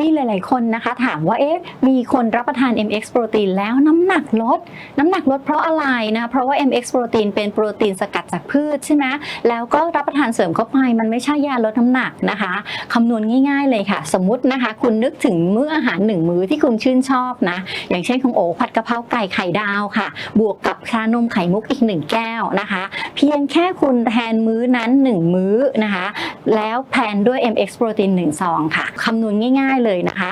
มีหลาย ๆ คนนะคะถามว่าเอ๊ะมีคนรับประทาน MX โปรตีนแล้วน้ำหนักลด น้ำหนักลดเพราะอะไรนะเพราะว่า MX โปรตีนเป็นโปรตีนสกัดจากพืชใช่ไหมแล้วก็รับประทานเสริมเข้าไปมันไม่ใช่ยาลดน้ำหนักนะคะคำนวณง่าย ๆ เลยค่ะ สมมตินะคะ คุณนึกถึงมื้ออาหารหนึ่งมื้อที่คุณชื่นชอบนะ อย่างเช่นของโอผัดกะเพราไก่ไข่ดาวค่ะ บวกกับชานมไข่มุกอีกหนึ่งแก้วนะคะ เพียงแค่คุณแทนมื้อนั้น 1 มื้อนะคะ แล้วแทนด้วย MX โปรตีน1ซองค่ะคำนวณง่าย ๆ เลยเลยนะคะ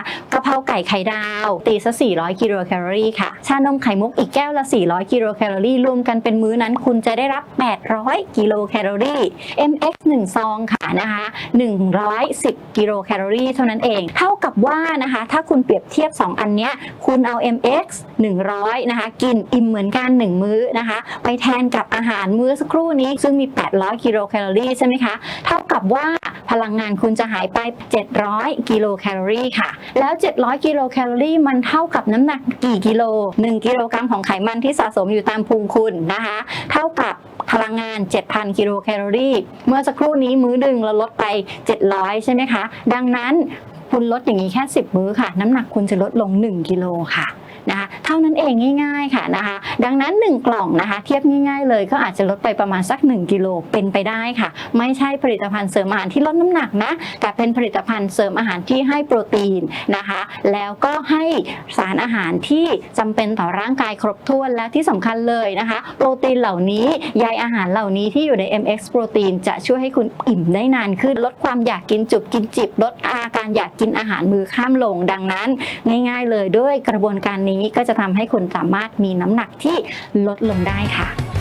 เพราไก่ไข่ดาว ตีซะ 400 กิโลแคลอรี่ค่ะ ชานมไข่มุกอีกแก้วละ 400 กิโลแคลอรี่ รวมกันเป็นมื้อนั้นคุณจะได้รับ 800 กิโลแคลอรี่ MX 1 ซองค่ะนะคะ 110 กิโลแคลอรี่เท่านั้นเอง เท่ากับว่านะคะ ถ้าคุณเปรียบเทียบ 2 อันเนี้ย คุณเอา MX 100 นะคะ กินอิ่มเหมือนกัน 1 มื้อนะคะ ไปแทนกับอาหารมื้อสักครู่นี้ ซึ่งมี 800 กิโลแคลอรี่ใช่ไหมคะ เท่ากับว่าพลังงานคุณจะหายไป 700 กิโลแคลอรี่ค่ะ แล้ว700 กิโลแคลอรี่มันเท่ากับน้ำหนักกี่กิโล 1 กิโลกรัมของไขมันที่สะสมอยู่ตามพุงคุณนะคะ เท่ากับพลังงาน 7,000 กิโลแคลอรี่ เมื่อสักครู่นี้มื้อหนึ่งเราลดไป 700 ใช่ไหมคะ ดังนั้นคุณลดอย่างนี้แค่ 10 มื้อค่ะ น้ำหนักคุณจะลดลง 1 กิโลค่ะ นะคะเท่านั้นเองง่าย ๆค่ะนะคะ ดังนั้น 1 กล่องนะคะ เทียบง่าย ๆ เลยก็อาจจะลดไปประมาณสัก 1กิโลเป็นไปได้ค่ะ ไม่ใช่ผลิตภัณฑ์เสริมอาหารที่ลดน้ำหนักนะแต่เป็นผลิตภัณฑ์เสริมอาหารที่ให้โปรตีนนะคะ แล้วก็ให้สารอาหารที่จำเป็นต่อร่างกายครบถ้วนและที่สำคัญเลยนะคะ โปรตีนเหล่านี้ใยอาหารเหล่านี้ที่อยู่ใน MX โปรตีนจะช่วยให้คุณอิ่มได้นานขึ้นลดความอยากกินจุบกินจิบลดอาการอยากกินอาหารมือข้ามลง ดังนั้น ง่าย ๆ เลยด้วยกระบวนการนี้ก็จะทำให้คุณสามารถมีน้ำหนักที่ลดลงได้ค่ะ